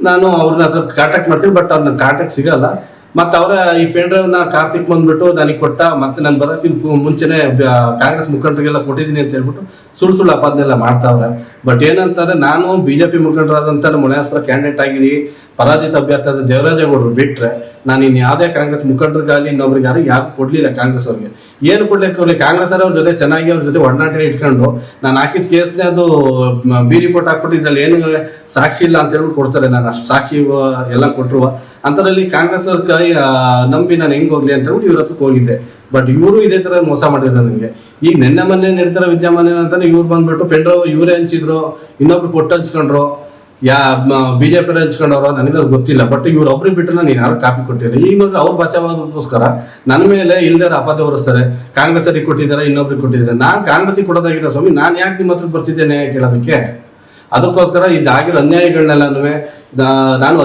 ನಾನು ಅವ್ರನ್ನ ಹತ್ರ ಕಾಂಟ್ಯಾಕ್ಟ್ ಮಾಡ್ತೀನಿ ಬಟ್ ಅವ್ರನ್ನ ಕಾಂಟ್ಯಾಕ್ಟ್ ಸಿಗಲ್ಲ. ಮತ್ತೆ ಅವರ ಈ ಪೆನ್ ಕಾರ್ತಿಕ್ ಬಂದ್ಬಿಟ್ಟು ನನಗೆ ಕೊಟ್ಟ, ಮತ್ತೆ ನಾನು ಬರೋಕ್ಕಿಂತ ಮುಂಚೆನೆ ಬ- ಕಾಂಗ್ರೆಸ್ ಮುಖಂಡರಿಗೆಲ್ಲ ಕೊಟ್ಟಿದ್ದೀನಿ ಅಂತ ಹೇಳ್ಬಿಟ್ಟು ಸುಳ್ಳು ಸುಳ್ಳು ಅಪಾದನೆಲ್ಲ ಮಾಡ್ತಾವ್ರೆ. ಬಟ್ ಏನಂತಂದ್ರೆ ನಾನು ಬಿಜೆಪಿ ಮುಖಂಡರಾದಂಥ ಮುನೇಶ್ವರ ಕ್ಯಾಂಡಿಡೇಟ್ ಆಗಿದ್ದೀನಿ. ಪರಾಜಿತ ಅಭ್ಯರ್ಥಿ ಆದ ದೇವರಾಜೇಗೌಡರು ಬಿಟ್ಟರೆ ನಾನು ಇನ್ನು ಯಾವುದೇ ಕಾಂಗ್ರೆಸ್ ಮುಖಂಡರಿಗಾಗಲಿ ಇನ್ನೊಬ್ರಿಗೆ ಯಾರು ಕೊಡಲಿಲ್ಲ ಕಾಂಗ್ರೆಸ್ ಅವ್ರಿಗೆ. ಏನು ಕೊಡ್ಲಿಕ್ಕೆ ಅವ್ರಿಗೆ? ಕಾಂಗ್ರೆಸ್ ಅವ್ರ ಜೊತೆ ಚೆನ್ನಾಗಿ ಅವ್ರ ಜೊತೆ ಒಡನಾಟ ಇಟ್ಕೊಂಡು ನಾನು ಹಾಕಿದ ಕೇಸ್ನೇ ಅದು ಬಿ ರಿಪೋರ್ಟ್ ಹಾಕ್ಬಿಟ್ಟು ಏನು ಸಾಕ್ಷಿ ಇಲ್ಲ ಅಂತ ಹೇಳ್ಬಿಟ್ಟು ಕೊಡ್ತಾರೆ. ನಾನು ಅಷ್ಟು ಸಾಕ್ಷಿ ಎಲ್ಲ ಕೊಟ್ಟರು ಅಂಥದ್ರಲ್ಲಿ ಕಾಂಗ್ರೆಸ್ ಅವ್ರ ನಂಬಿ ನಾನು ಹೆಂಗ್ ಹೋಗ್ಲಿ ಅಂತ ಇವ್ರ ಹತ್ರಕ್ಕೆ ಹೋಗಿದ್ದೆ. ಬಟ್ ಇವರು ಇದೇ ತರ ಮೋಸ ಮಾಡಿದ್ರು ನನಗೆ. ಈಗ ನಿನ್ನೆ ಮೊನ್ನೆ ನಡೀತಾರ ವಿದ್ಯಮಾನ ಅಂತಾನೆ ಇವ್ರು ಬಂದ್ಬಿಟ್ಟು ಪೆಂಡ್ರವ್ ಇವರೇ ಹಂಚಿದ್ರು, ಇನ್ನೊಬ್ರು ಕೊಟ್ಟು ಹಂಚ್ಕೊಂಡ್ರು. ಯಾ ಬಿಜೆಪಿ ಹಂಚ್ಕೊಂಡವ್ರು ನನಗೆ ಗೊತ್ತಿಲ್ಲ. ಬಟ್ ಇವ್ರು ಒಬ್ರಿಗೆ ಬಿಟ್ಟು ನಾನು ಯಾರು ಕಾಪಿ ಕೊಟ್ಟಿಲ್ಲ. ಈಗ ನೋಡ್ರಿ ಅವ್ರು ಬಚಾವಾಗೋಸ್ಕರ ನನ್ನ ಮೇಲೆ ಇಲ್ದಾರ ಅಪಾದ ಹೊರಿಸ್ತಾರೆ. ಕಾಂಗ್ರೆಸ್ ಅವ್ರಿಗೆ ಕೊಟ್ಟಿದ್ದಾರೆ ಇನ್ನೊಬ್ರಿಗೆ ಕೊಟ್ಟಿದ್ದಾರೆ ನಾನು ಕಾಂಗ್ರೆಸ್ಗೆ ಕೊಡೋದಾಗಿರೋ ಸ್ವಾಮಿ, ನಾನು ಯಾಕೆ ನಿಮ್ಮ ಹತ್ರ ಬರ್ತಿದ್ದೇನೆ ಕೇಳೋದಕ್ಕೆ? ಅದಕ್ಕೋಸ್ಕರ ಇದಾಗಿರೋ ಅನ್ಯಾಯಗಳನ್ನೆಲ್ಲನೂ ನಾನು